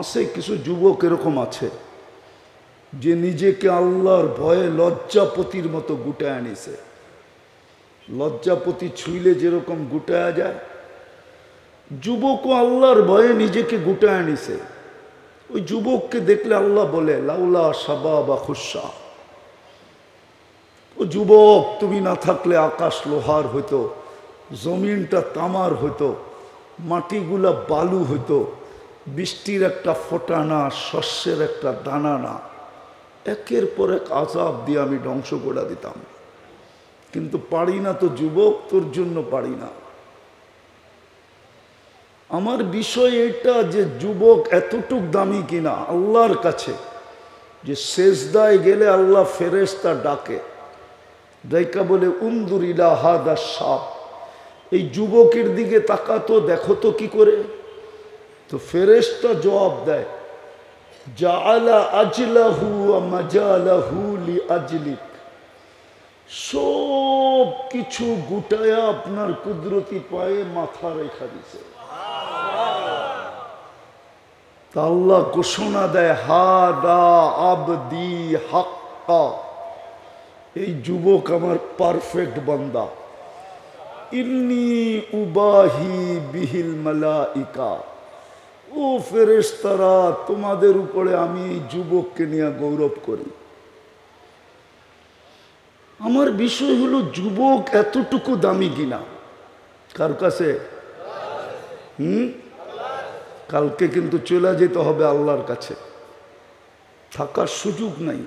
আছে, কিছু যুবক এরকম আছে যে নিজেকে আল্লাহর ভয়ে লজ্জাপতির মতো গুটায় আনিছে। লজ্জাপতি ছুইলে যেরকম গুটায়া যায়, যুবকও আল্লাহর ভয়ে নিজেকে গুটায় আনিছে। ওই যুবককে দেখলে আল্লাহ বলে, লাউলা সাবা বা খুশা ও যুবক, তুমি না থাকলে আকাশ লোহার হইতো, জমিনটা তামার হইতো, মাটিগুলা বালু হইতো বৃষ্টির একটা ফোটা না, শস্যের একটা দানা না। একের পর এক আজাব দিয়ে আমি ধ্বংস করে দিতাম। কিন্তু পারি না তো যুবক, তোর জন্য পারি না। আমার বিষয় এটা যে যুবক এতটুক দামি কিনা আল্লাহর কাছে, যে শেষদায় গেলে আল্লাহ ফেরেস্তা ডাকে। ডাইকা বলে উন্দুরিলা হাদা সাপ এই যুবকের দিকে তাকাতো দেখো তো কি করে? তো ফেরেস্তা জবাব দেয়, জাআলা আজলাহু মাজালাহু লি আজলিক সব কিছু গুটায়া আপনার কুদরতি পায়ে মাথা রেখা দিছে। আল্লাহ ঘোষণা দেয়, হাদা আবদি হাক্কা। এই যুবক আমার পারফেক্ট বান্দা। ইন্নি উবাহি বিহিল মালাইকা। ও ফেরেশতারা, তোমাদের উপরে আমি এই যুবককে নিয়ে গৌরব করি। আমার বিষয় হলো, যুবক এতটুকু দামি কিনা? কার কাছে? হুম? কালকে কিন্তু চলে যেতে হবে আল্লাহর কাছে। থাকার সুযোগ নাই।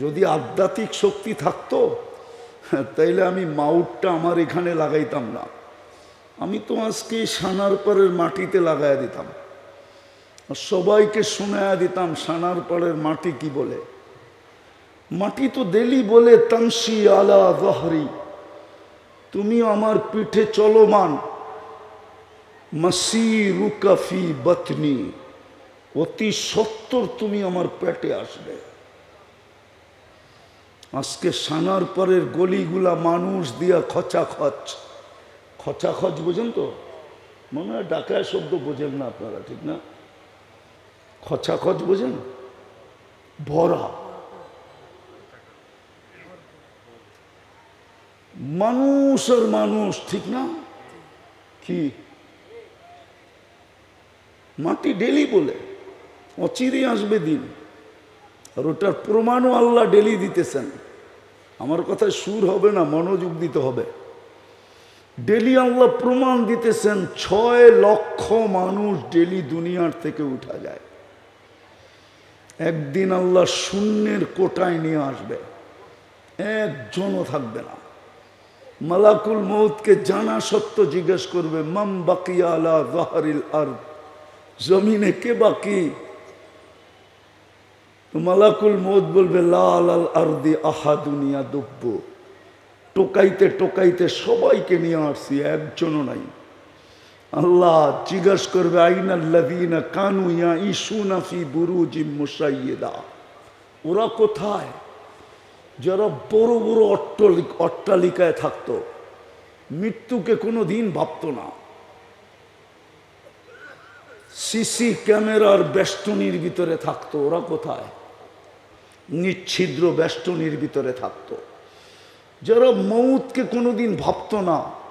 যদি আধ্যাত্মিক শক্তি থাকতো, তাইলে আমি মাউটটা আমার এখানে লাগাইতাম না। আমি তো আজকে সানার পরের মাটিতে লাগাই দিতাম। সবাইকে শোনায়া দিতাম, সানার পরের মাটি কি বলে? মাটি তো দেলি বলে তামসি আলা দহরি তুমি আমার পিঠে চলমান। মাসি রুকাফি বতনি। অতি সত্তর তুমি আমার পেটে আসবে। আজকে সানার পরের গলিগুলা মানুষ দিয়া খচা খচ খচা খচ বোঝেন তো? মনে হয় ডাকায় শব্দ বোঝেন না আপনারা, ঠিক না? খচা খচ বোঝেন? ভরা। মানুষ আর মানুষ, ঠিক না? কি? মাটি ডেলি বলে, অচিরে আসবে দিন। আর ওটার প্রমাণও আল্লাহ ডেলি দিতেছেন। আমার কথায় সুর হবে না, মনোযোগ দিতে হবে। ডেলি আল্লাহ প্রমাণ দিতেছেন, ছয় লক্ষ মানুষ ডেলি দুনিয়ার থেকে উঠা যায়। একদিন আল্লাহ শূন্যের কোটায় নিয়ে আসবে। একজনও থাকবে না। মালাকুল মৌতকে জানা সত্য জিজ্ঞেস করবে, মাম বাকিয়া আলা জাহারিল আর জমিনে কে বাকি? মালাকুল মৌত বলবে, লাল আল আরদি আহা দুনিয়া দুব্য টোকাইতে টোকাইতে সবাইকে নিয়ে আসছি, একজনও নাই। আল্লাহ জিজ্ঞাসা করবে আইনাল্লাদিনা কানু ইয়া ইসুনাফি বুরুজি মুসাইয়েদা ওরা কোথায়? যারা বড় বড় অট্টলিক, অট্টালিকায় থাকতো। মৃত্যুকে কোনো দিন ভাবতো না। সিসি ক্যামেরার বেষ্টনীর ভিতরে থাকতো। ওরা কোথায়? নিচ্ছিদ্র বেষ্টনীর ভিতরে থাকতো। যারা মৌতকে কোনোদিন ভাবতো না।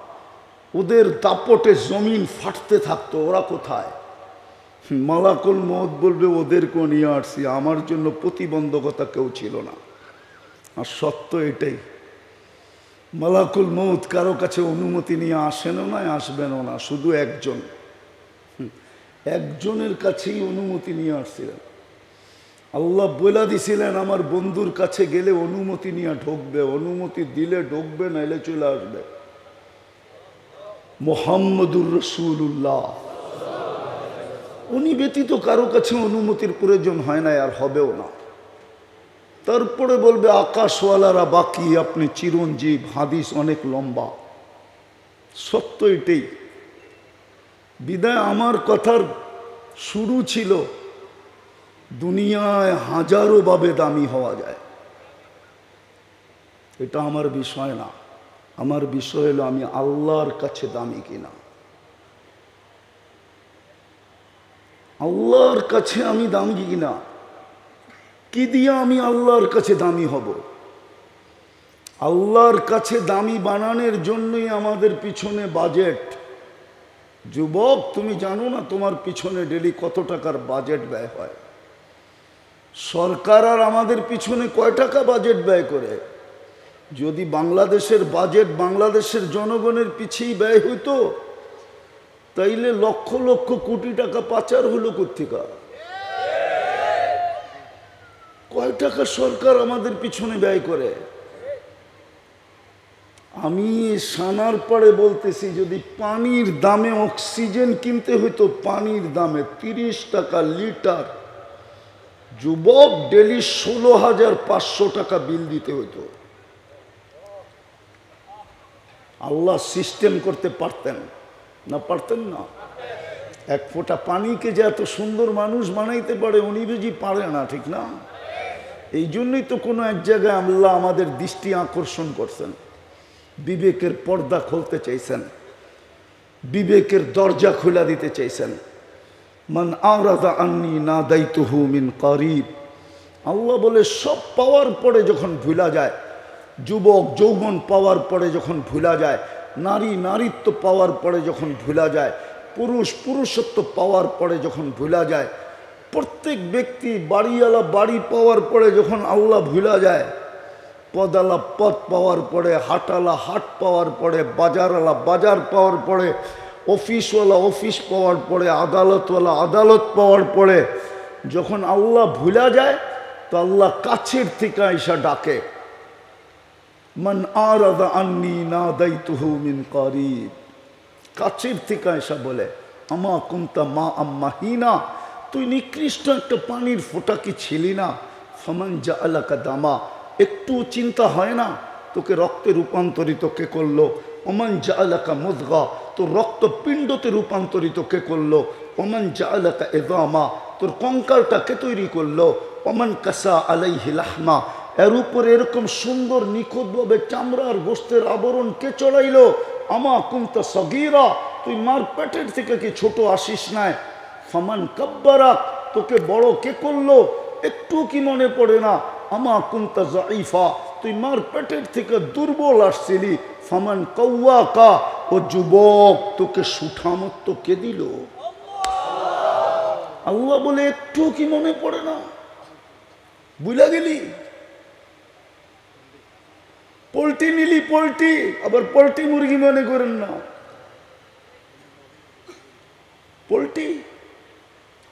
ওদের দাপটে জমিন ফাটতে থাকতো, ওরা কোথায়? মালাকুল মত বলবে ওদেরকেও নিয়ে আসছি, আমার জন্য প্রতিবন্ধকতা কেউ ছিল না। আর সত্য এটাই। মালাকুল মৌত কারও কাছে অনুমতি নিয়ে আসেনও না, আসবেনও না, শুধু একজন। একজনের কাছেই অনুমতি নিয়ে আসছিলেন। আল্লাহ বলে দিছিলেন, আমার বন্ধুর কাছে গেলে অনুমতি নিয়ে ঢুকবে, অনুমতি দিলে ঢুকবে, নাইলে চলে আসবে। মোহাম্মদুর রসুল্লাহ উনি ব্যতীত কারও কাছে অনুমতির প্রয়োজন হয় না আর হবেও না। তারপরে বলবে, আকাশওয়ালারা বাকি, আপনি চিরঞ্জীব, হাদিস অনেক লম্বা। সত্য এটাই। বিদায় আমার কথার শুরু ছিল, দুনিয়ায় হাজারো ভাবে দামি হওয়া যায়। এটা আমার বিষয় না। আমার বিষয় হলো, আমি আল্লাহর কাছে দামি কিনা? আল্লাহর কাছে আমি দামি কিনা? কি দিয়ে আমি আল্লাহর কাছে দামি হব? আল্লাহর কাছে দামি বানানোর জন্যই আমাদের পিছনে বাজেট। যুবক, তুমি জানো না তোমার পিছনে ডেলি কত টাকার বাজেট ব্যয় হয়? সরকার আর আমাদের পিছনে কয় টাকা বাজেট ব্যয় করে? যদি বাংলাদেশের বাজেট বাংলাদেশের জনগণের পিছিয়ে ব্যয় হইতো, তাইলে লক্ষ লক্ষ কোটি টাকা পাচার হলো কোথেকা কয় টাকা সরকার আমাদের পিছনে ব্যয় করে? আমি সানার পরে বলতেছি, যদি পানির দামে অক্সিজেন কিনতে হইতো, পানির দামে তিরিশ টাকা লিটার, যুবক ডেলি ষোলো হাজার পাঁচশো টাকা বিল দিতে হতো আল্লাহ সিস্টেম করতে পারতেন না পারতেন না। এক ফোঁটা পানিকে যে এত সুন্দর মানুষ বানাইতে পারে, উনি বুঝি পারে না, ঠিক না? এই জন্যই তো কোনো এক জায়গায় আল্লাহ আমাদের দৃষ্টি আকর্ষণ করছেন। বিবেকের পর্দা খুলতে চাইছেন। বিবেকের দরজা খোলা দিতে চাইছেন। মান আরাদা আন্নি না দায়িত্বহু মিন করিব। আল্লাহ বলে, সব পাওয়ার পরে যখন ভুলা যায় যুবক, যৌবন পাওয়ার পরে যখন ভুলা যায়, নারী, নারীত্ব পাওয়ার পরে যখন ভুলা যায়, পুরুষ, পুরুষত্ব পাওয়ার পরে যখন ভুলা যায়, প্রত্যেক ব্যক্তি বাড়িওয়ালা বাড়ি পাওয়ার পরে যখন আল্লাহ ভুলা যায় পদালা পদ পাওয়ার পরে হাটালা হাট পাওয়ার পরে, বাজারওয়ালা বাজার পাওয়ার পরে, অফিসওয়ালা অফিস পাওয়ার পরে, আদালতওয়ালা আদালত পাওয়ার পরে, যখন আল্লাহ ভুলা যায়, তো আল্লাহ কাছের থেকে আইসা ডাকে। মান আরাদা আন্নি কাছের থেকে এসা বলে, আমা কুন্তা মা আম্মা তুই নিকৃষ্ট একটা পানির ফোঁটা ছিলি না? ফমান যা আলাকা দামা, একটু চিন্তা হয় না? তোকে রক্তে রূপান্তরিত কে করল? অমান যা আলাকা মুদগা, তোর রক্ত পিণ্ডতে রূপান্তরিত কে করল? অমান যা আলাকা এদামা তোর কঙ্কালটা কে তৈরি করল? অমান কাসা আলাই হিলাহমা এর উপরে এরকম সুন্দর নিখুঁতভাবে চামড়ার গোস্তের আবরণ কে চড়াইলো? আমা কুন্তা সগিরা, তুই মার পেটের থেকে কি ছোট আসিস নাই? ফমান কাব্বারাক তোকে বড় কে করল? একটু কি মনে পড়ে না? আমা কুন্তা জাইফা তুই মার পেটের থেকে দুর্বল আসছিলি। ফমান কৌয়া কা ও যুবক, তোকে সুঠামত্ব কে দিল? আল্লাহ বলে একটু কি মনে পড়ে না? বুঝলা গেলি? পোলট্রি নিলি পোলট্রি, আবার পোলট্রি মুরগি মনে করেন না। পোলট্রি,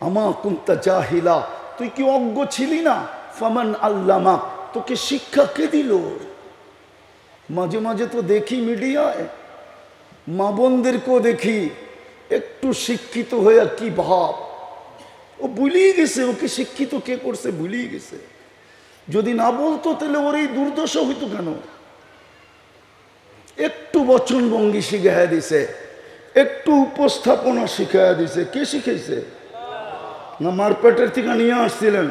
আমা কুন্তা জাহিলা, তুই কি অজ্ঞ ছিলি না? ফামান আল্লামা, তোকে শিক্ষা কে দিল? মাঝে মাঝে তো দেখি মিডিয়ায়, মা বোনদেরকেও দেখি, একটু শিক্ষিত হয়ে কি ভাব? ও ভুলিয়ে গেছে, ওকে শিক্ষিত কে করছে? ভুলিয়ে গেছে। যদি না বলতো, তাহলে ওর এই দুর্দশা হইতো কেন? একটু বচন ভঙ্গি শিখাইয়া দিছে, একটু উপস্থাপনা শিখাইয়া দিছে। কে শিখেছে না মারপেটের থেকে নিয়ে আসছিলেন।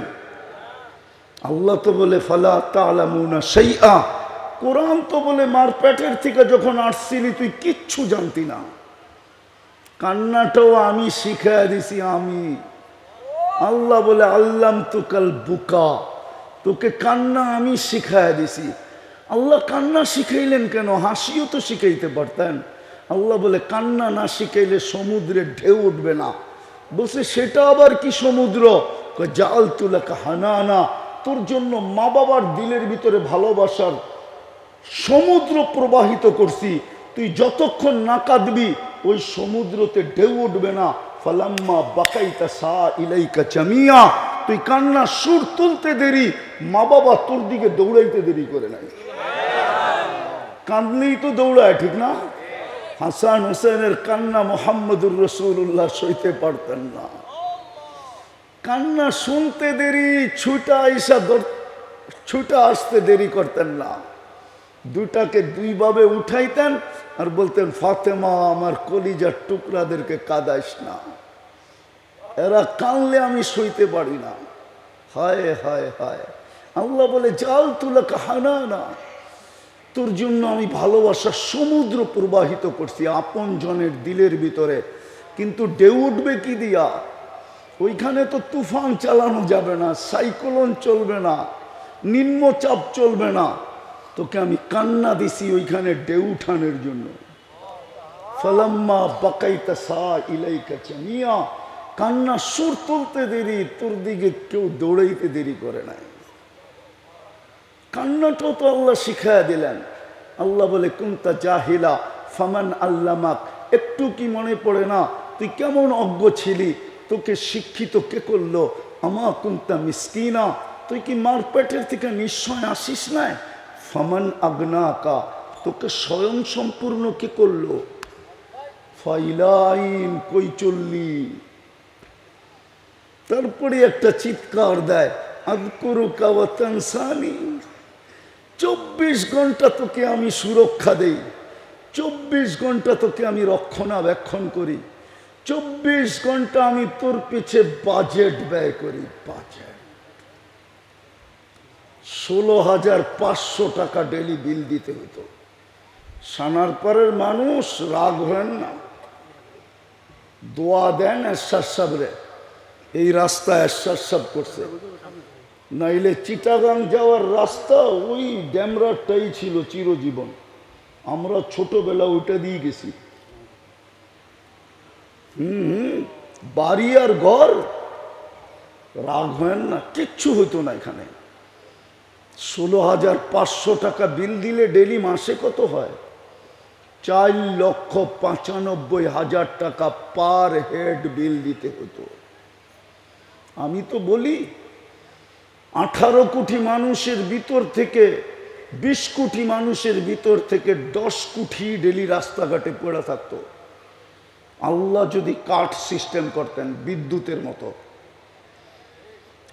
আল্লাহ তো বলে, ফালা তালামুনা সেই আ কোরআন তো বলে মারপেটের থেকে যখন আসছিলি, তুই কিচ্ছু জানতি না। কান্নাটাও আমি শিখাইয়া দিছি, আমি। আল্লাহ বলে আল্লাম তুকাল বুকা। তোকে কান্না আমি শিখাইয়া দিছি। আল্লাহ কান্না শিখাইলেন কেন? হাসিও তো শিখাইতে পারতেন। আল্লাহ বলে, কান্না না শিখাইলে সমুদ্রে ঢেউ উঠবে না। বলছে, সেটা আবার কি সমুদ্র? জাল তুলাকা হানানা। তোর জন্য মা বাবার দিলের ভিতরে ভালোবাসার সমুদ্র প্রবাহিত করছি। তুই যতক্ষণ না কাঁদবি, ওই সমুদ্রতে ঢেউ উঠবে না। ফালাম্মা বাকাইতা সা ইলাইকা চামিয়া তুই কান্না, সুর তুলতে দেরি মা বাবা তোর দিকে দৌড়াইতে দেরি করে নাই। কাঁদলেই তো দৌড়ায়, ঠিক না? হাসান হোসেনের কান্না মোহাম্মদুর রসুল্লাহ সইতে পারতেন না। কান্না শুনতে দেরি, ছুটা দর- ছুটা আসতে দেরি করতেন না। দুটাকে দুইভাবে উঠাইতেন আর বলতেন, ফাতেমা, আমার কলিজার টুকরাদেরকে কাদাইস না। এরা কানলে আমি সইতে পারি না। হায় হায় হায়। আল্লাহ বলে, জাল তুলা কাহানা না তোর জন্য আমি ভালোবাসার সমুদ্র প্রবাহিত করছি আপন জনের দিলের ভিতরে। কিন্তু ঢেউ উঠবে কি দিয়া? ওইখানে তো তুফান চালানো যাবে না, সাইক্লোন চলবে না, নিম্নচাপ চলবে না। তোকে আমি কান্না দিছি ওইখানে ঢেউ উঠানের জন্য। ফলাম্মা বাকাইতা সা ইলাইকা চামিয়া কান্না সুর তুলতে দেরি, তোর দিকে কেউ দৌড়াইতে দেরি করে নাই। কান্নাটাও তো আল্লাহ শিখাইয়া দিলেন। আল্লাহ বলে, কুন্তা জাহিলা, ফামান আল্লামাক। একটু কি মনে পড়ে না, তুই কেমন অজ্ঞ ছিলি? তোকে শিক্ষিত কে করল? আমা কুন্তা মিসকিনা? তুই কি মার পেটের থেকে নিশ্চয় আসিস নাই? ফামান আগ্নাকা, তোকে স্বয়ং সম্পূর্ণ কে করল? ফাইলাইন কই চললি তারপরে একটা চিৎকার দেয় আদকুরু কাওয়াতানসানি চব্বিশ ঘণ্টা তোকে আমি সুরক্ষা দেই, চব্বিশ ঘণ্টা তোকে আমি রক্ষণাবেক্ষণ করি, চব্বিশ ঘণ্টা আমি তোর পিছে বাজেট ব্যয় করি বাজেট ষোলো হাজার পাঁচশো টাকা ডেলি বিল দিতে হতো। সানার পরের মানুষ রাগ হন না। দোয়া দেন এরশাদ সাবরে এই রাস্তা এরশাদ সাব করছে। নাইলে চিটাগাং যাওয়ার রাস্তা ওই ড্যামরাটাই ছিল চিরজীবন। আমরা ছোটবেলা ওইটা দিয়ে গেছি। হুম, বাড়ি আর ঘর রাগ হয় না কিচ্ছু হইতো না এখানে। ষোলো হাজার পাঁচশো টাকা বিল দিলে ডেলি মাসে কত হয়? চার লক্ষ পঁচানব্বই হাজার টাকা পার হেড বিল দিতে হতো। আমি তো বলি, আঠারো কোটি মানুষের ভিতর থেকে, বিশ কোটি মানুষের ভিতর থেকে দশ কোটি ডেলি রাস্তাঘাটে পড়ে থাকতো। আল্লাহ যদি কাঠ সিস্টেম করতেন বিদ্যুতের মতো।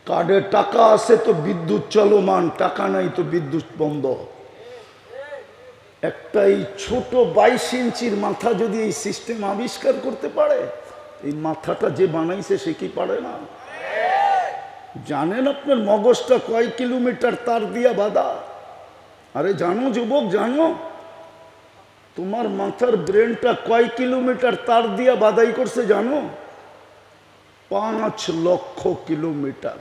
কার্ডে টাকা আছে তো বিদ্যুৎ চলমান, টাকা নাই তো বিদ্যুৎ বন্ধ। একটা এই ছোট বাইশ ইঞ্চির মাথা যদি এই সিস্টেম আবিষ্কার করতে পারে, এই মাথাটা যে বানাইছে সে কি পারে না? জানেন আপনার মগজটা কয় কিলোমিটার তার দিয়া বাধা? আরে জানো যুবক, জানো? তোমার মাথার ব্রেনটা কয় কিলোমিটার তার দিয়া বাদাই করছে জানো? পাঁচ লক্ষ কিলোমিটার।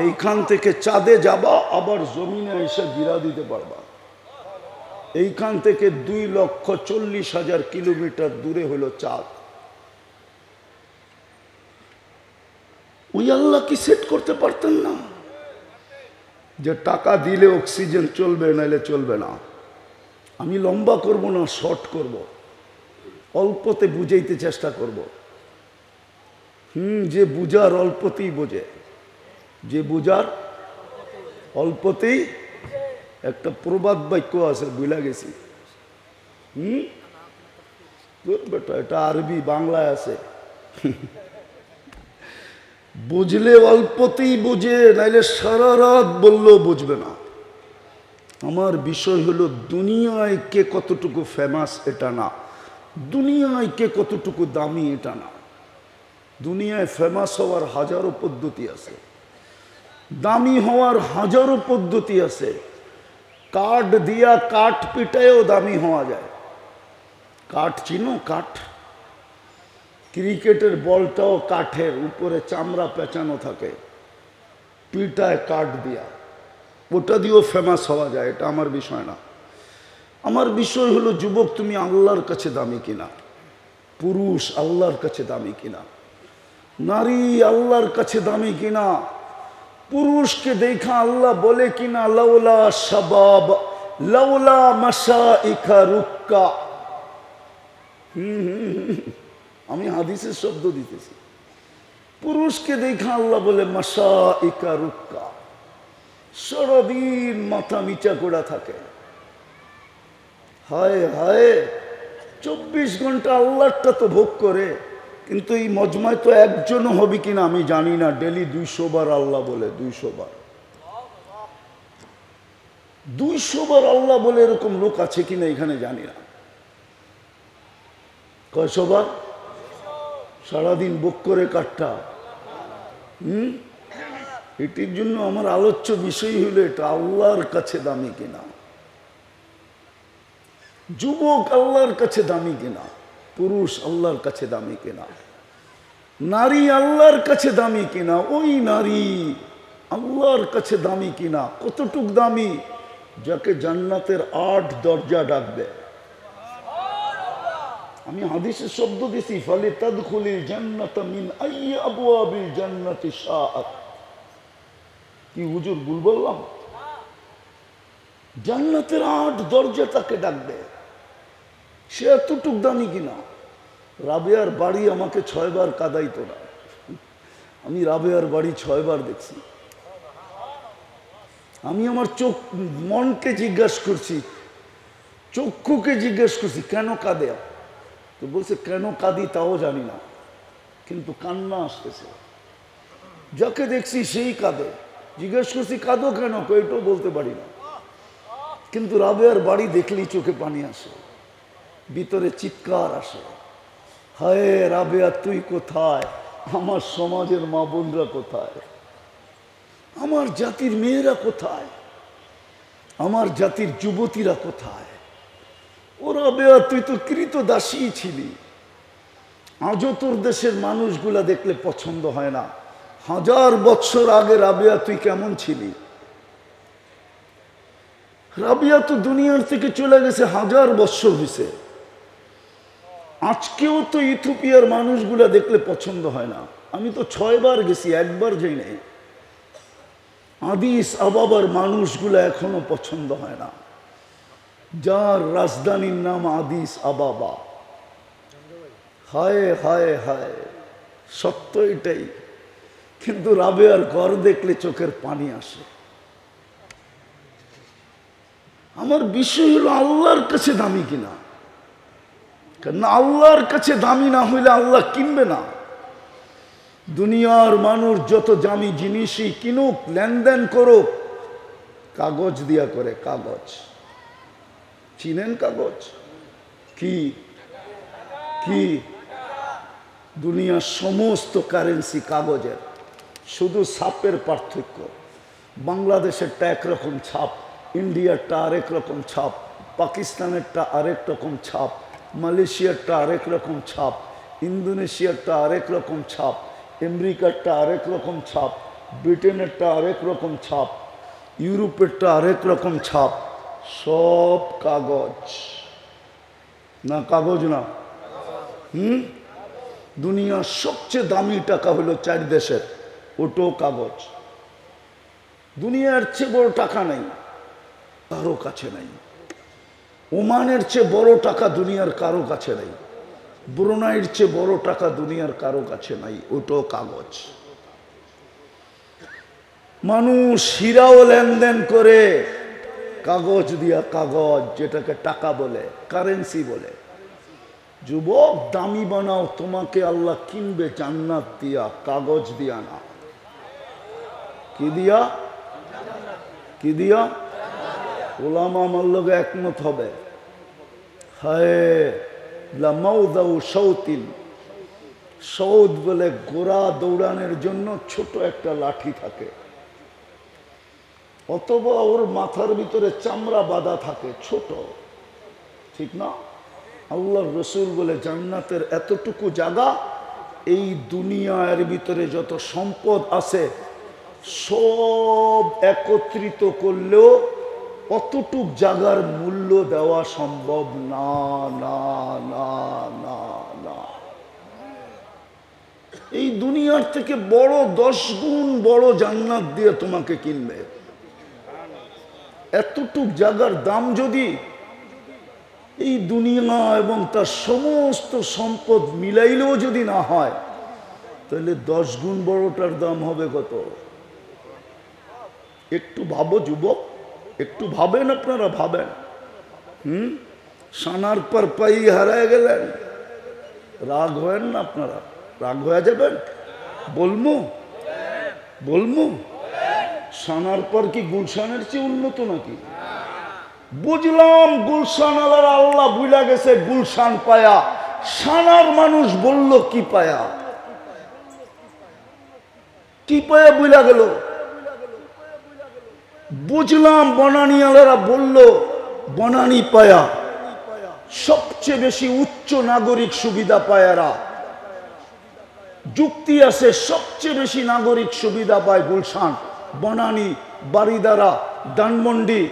এইখান থেকে চাঁদে যাবা, আবার জমিনে এসে গিরা দিতে পারবা। এইখান থেকে দুই লক্ষ চল্লিশ হাজার কিলোমিটার দূরে হলো চাঁদ। ওই আল্লাহ কি সেট করতে পারতেন না। যে টাকা দিলে অক্সিজেন চলবে, নাইলে চলবে না। আমি লম্বা করব না শর্ট করব। অল্পতে বুঝাইতে চেষ্টা করব। হুম, যে বুঝার অল্পতেই বোঝে। যে বুঝার অল্পতেই একটা প্রবাদ বাক্য আছে বুঝলা গেছি। হুম? বেটা, এটা আরবি, বাংলায় আছে। বুঝলে অল্পতেই বুঝে, নাইলে সারা রাত বললেও বুঝবে না। আমার বিষয় হলো, দুনিয়ায় কে কতটুকু ফেমাস এটা না। দুনিয়ায় কে কতটুকু দামি এটা না। দুনিয়ায় ফেমাস হওয়ার হাজারো পদ্ধতি আছে। দামি হওয়ার হাজারো পদ্ধতি আছে। কাঠ দিয়া কাঠ পিটায়ও দামি হওয়া যায়। কাঠ চিনো, কাঠ। ক্রিকেটের বলটাও কাঠের উপরে চামড়া পেঁচানো থাকে। পিটায় কাঠ দিয়া। ওটা দিয়েও ফেমাস হওয়া যায় এটা আমার বিষয় না। আমার বিষয় হলো যুবক তুমি আল্লাহর কাছে দামি কিনা? পুরুষ আল্লাহর কাছে দামি কিনা? নারী আল্লাহর কাছে দামি কিনা? পুরুষকে দেখা আল্লাহ বলে কিনা? লাউলা শাবাব লাউলা মাসা ইখা রুক্কা হুম, হুম। আমি হাদিসের শব্দ দিতেছি। পুরুষকে দেখা আল্লাহ বলে মাসা ইকা রুক্কা। সারাদিন মাথা মিচা করা থাকে। হায় হায়, চব্বিশ ঘণ্টা আল্লাহটা তো ভোগ করে, কিন্তু এই মজমায় তো একজনও হবে কিনা আমি জানি না। ডেলি দুইশো বার আল্লাহ বলে, দুইশো বার। দুইশো বার আল্লাহ বলে এরকম লোক আছে কিনা এখানে জানি না। কয়শো বার? সারাদিন বুক করে কাটটা। হুম? এটির জন্য আমার আলোচ্য বিষয় হলো এটা, আল্লাহর কাছে দামি কিনা? যুবক আল্লাহর কাছে দামি কিনা? পুরুষ আল্লাহর কাছে দামি কিনা? নারী আল্লাহর কাছে দামি কিনা? ওই নারী আল্লাহর কাছে দামি কিনা? কতটুক দামি? যাকে জান্নাতের আট দরজা ডাকবে। আমি হাদিসের শব্দ দিছি, ফলে তদখুলি জান্নাত মিন আবু জান্নাতি কি হুজুর ভুল বললাম? জান্নাতের আট দরজা তাকে ডাকবে। সে এতটুক দামি কিনা? রাবেয়ার বাড়ি আমাকে ছয়বার কাদাইতো না। আমি রাবেয়ার বাড়ি ছয়বার দেখছি। আমি আমার চোখ, মনকে জিজ্ঞাসা করছি, চক্ষুকে জিজ্ঞেস করছি, কেন কাঁদে? তো বলছে, কেন কাঁদি তাও জানি না, কিন্তু কান্না আসতেছে। যাকে দেখছি সেই কাঁদে। জিজ্ঞেস করছি, কাঁদো কেন? এটাও বলতে পারি না। কিন্তু রাবেয়ার বাড়ি দেখলেই চোখে পানি আসে। ভিতরে চিৎকার আসে। হায় রাবেয়া, তুই কোথায়? আমার সমাজের মা বোনরা কোথায়? আমার জাতির মেয়েরা কোথায়? আমার জাতির যুবতীরা কোথায়? ও রাবেয়া তুই তো কৃত দাসী ছিলি। আজও তোর দেশের মানুষগুলা দেখলে পছন্দ হয় না। হাজার বছর আগে রাবেয়া, তুই কেমন ছিলি? রাবিয়া তো দুনিয়ার থেকে চলে গেছে, হাজার বছর হয়েছে আজকেও তো ইথোপিয়ার মানুষগুলা দেখলে পছন্দ হয় না। আমি তো ছয়বার গেছি, একবার যাই নাই। আদিস আবাবার মানুষগুলা এখনও পছন্দ হয় না। যার রাজধানীর নাম আদিস আবাবা। হায় হায় হায়, সত্য এটাই। কিন্তু রাবেয়ার ঘর দেখলে চোখের পানি আসে। আমার বিষয় হলো আল্লাহর কাছে দামি কিনা? কেন আল্লাহর কাছে দামি না হইলে আল্লাহ কিনবে না। দুনিয়ার মানুষ যত দামি জিনিসই কিনুক, লেনদেন করুক, কাগজ দিয়া করে কাগজ। চিনেন কাগজ? কি? কি? দুনিয়ার সমস্ত কারেন্সি কাগজের। শুধু ছাপের পার্থক্য। বাংলাদেশেরটা একরকম ছাপ, ইন্ডিয়ারটা আরেক রকম ছাপ, পাকিস্তানেরটা আরেক রকম ছাপ, মালয়েশিয়ারটা আরেক রকম ছাপ, ইন্দোনেশিয়ারটা আরেক রকম ছাপ, আমেরিকারটা আরেক রকম ছাপ, ব্রিটেনেরটা আরেক রকম ছাপ, ইউরোপেরটা আরেক রকম ছাপ সব কাগজ। না কাগজ না। হুম? দুনিয়ার সবচেয়ে দামি টাকা হলো চার দেশের। ওটো কাগজ। দুনিয়ার চেয়ে বড় টাকা নেই, কারও কাছে নাই। ওমানের চেয়ে বড় টাকা দুনিয়ার কারও কাছে নাই। ব্রুনাইয়ের চেয়ে বড় টাকা দুনিয়ার কারও কাছে নাই ওটাও কাগজ। মানুষ হীরাও লেনদেন করে কাগজ দিয়া কাগজ, যেটাকে টাকা বলে কারেন্সি বলে। যুবক, দামি বানাও, তোমাকে আল্লাহ কিনবে জান্নাত দিয়া, কাগজ দিয়া না। কি দিয়া? কি দিয়া? ওলামা আমার একমত হবে। হায় সৌদ বলে গোড়া দৌড়ানোর জন্য ছোট একটা লাঠি থাকে। অথবা ওর মাথার ভিতরে চামড়া বাঁধা থাকে, ছোট। ঠিক না? আল্লাহর রসুল বলে, জান্নাতের এতটুকু জায়গা, এই দুনিয়ার ভিতরে যত সম্পদ আছে, সব একত্রিত করলেও অতটুক জায়গার মূল্য দেওয়া সম্ভব না না না না না। এই দুনিয়ার থেকে বড় দশ গুণ বড় জান্নাত দিয়ে তোমাকে কিনবে। এতটুক জায়গার দাম যদি এই দুনিয়া এবং তার সমস্ত সম্পদ মিলাইলেও যদি না হয়, তাহলে দশ গুণ বড়টার দাম হবে কত? একটু ভাবো যুবক, একটু ভাবেন আপনারা, ভাবেন। হুম? সানার পর পাই হারায় গেলেন। রাগ হয়েন না আপনারা? রাগ হয়ে যাবেন? বলমু? বলমু? সানার পর কি গুলশানের চেয়ে উন্নত নাকি? বুঝলাম গুলশান আলার আল্লাহ বুঝলা গেছে গুলশান পায়া। সানার মানুষ বলল, কি পায়া? কি পায়া বুঝলা গেল? বুঝলাম বনানী আলারা বলল, বনানী পায়া। সবচেয়ে বেশি উচ্চ নাগরিক সুবিধা পায়ারা যুক্তি আছে, সবচেয়ে বেশি নাগরিক সুবিধা পায় Gulshan. Banani Baridhara Dhanmondi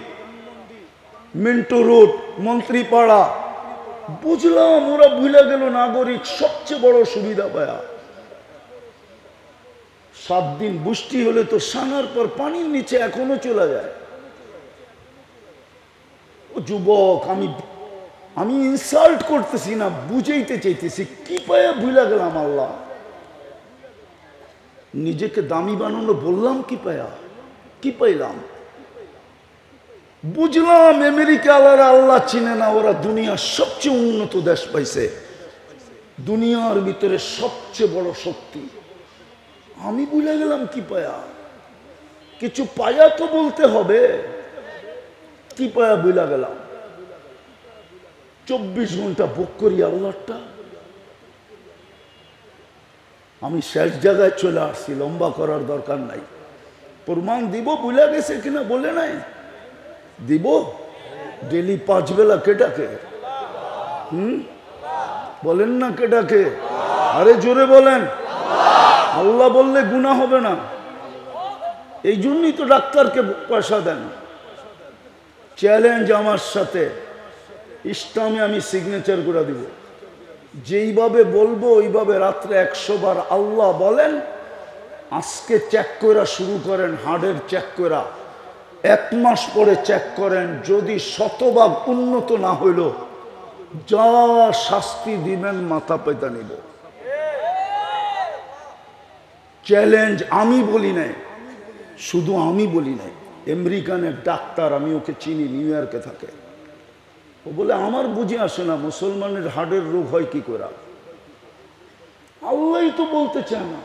Minto road, Mantripara. বুঝলাম ওরা ভুলে গেল নাগরিক সবচেয়ে বড় সুবিধা পায়া। সাত দিন বৃষ্টি হলে তো সানার পর পানির নিচে এখনও চলে যায়। ও যুবক, আমি আমি ইনসাল্ট করতেছি না, বুঝাইতে চাইতেছি, কি পায়া ভুলে গেলাম আল্লাহ। নিজেকে দামি বানানো বললাম, কি পায়া? কি পাইলাম? বুঝলাম আমেরিকা আলারা আল্লাহ চিনে না, ওরা দুনিয়ার সবচেয়ে উন্নত দেশ পাইছে। দুনিয়ার ভিতরে সবচেয়ে বড় শক্তি। আমি বুঝে গেলাম, কি পায়া? কিছু পায়া তো বলতে হবে। কি পায়া বুঝা গেলাম? চব্বিশ ঘণ্টা বুক করি আল্লাহটা আমি শেষ জায়গায় চলে আসছি, লম্বা করার দরকার নাই। প্রমাণ দিব বুঝা গেছে কিনা বলে নাই? দিব? ডেলি পাঁচ বেলা কেটাকে। হুম? বলেন না কেটাকে। আরে জোরে বলেন। আল্লাহ বললে গুণা হবে না। এই জন্যই তো ডাক্তারকে পয়সা দেন। চ্যালেঞ্জ আমার সাথে। ইসলামে আমি সিগনেচার করে দিব। যেইভাবে বলব, ওইভাবে রাত্রে একশো বার আল্লাহ বলেন, আজকে চেক করা শুরু করেন হার্টের চেক করা এক মাস পরে চেক করেন, যদি শতভাগ উন্নত না হইল, যা শাস্তি দিবেন মাথা পেতা নিব। চ্যালেঞ্জ আমি বলি নাই, শুধু আমি বলি নাই। আমেরিকানের ডাক্তার, আমি ওকে চিনি, নিউ ইয়র্কে থাকে। ও বলে, আমার বুঝে আসে না, মুসলমানের হার্টের রোগ হয় কি করে? আল্লাহ তো বলতে চায় না।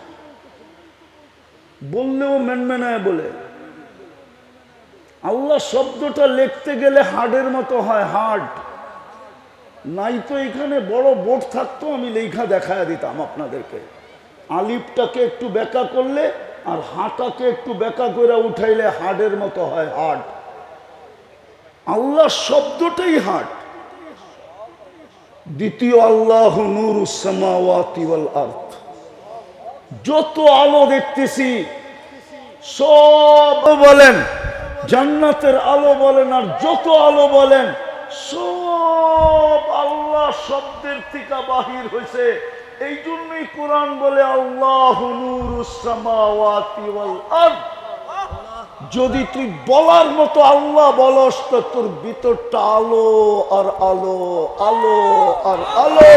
বললেও মেনমেনায় বলে, আল্লাহ শব্দটা লিখতে গেলে হার্টের মতো হয় হার্ট নাই তো এখানে বড় বোর্ড থাকতো, আমি লেখা দেখায় দিতাম আপনাদেরকে। আলিফটাকে একটু বেকা করলে আর হাঁটাকে একটু বেকা করে উঠাইলে হার্টের মতো হয় হার্ট আল্লাহ শব্দটাই হার্ট দ্বিতীয় আল্লাহ নূর আর্থ যত আলো দেখতেছি, সব বলেন, জান্নাতের আলো বলেন আর যত আলো বলেন, সব আল্লাহ শব্দের থেকে বাহির হয়েছে। এই জন্যই কোরআন বলে আল্লাহ যদি তুই বলার মতো আল্লাহ বলস, তো তোর ভিতরটা আলো আর আলো আলো আর আলো।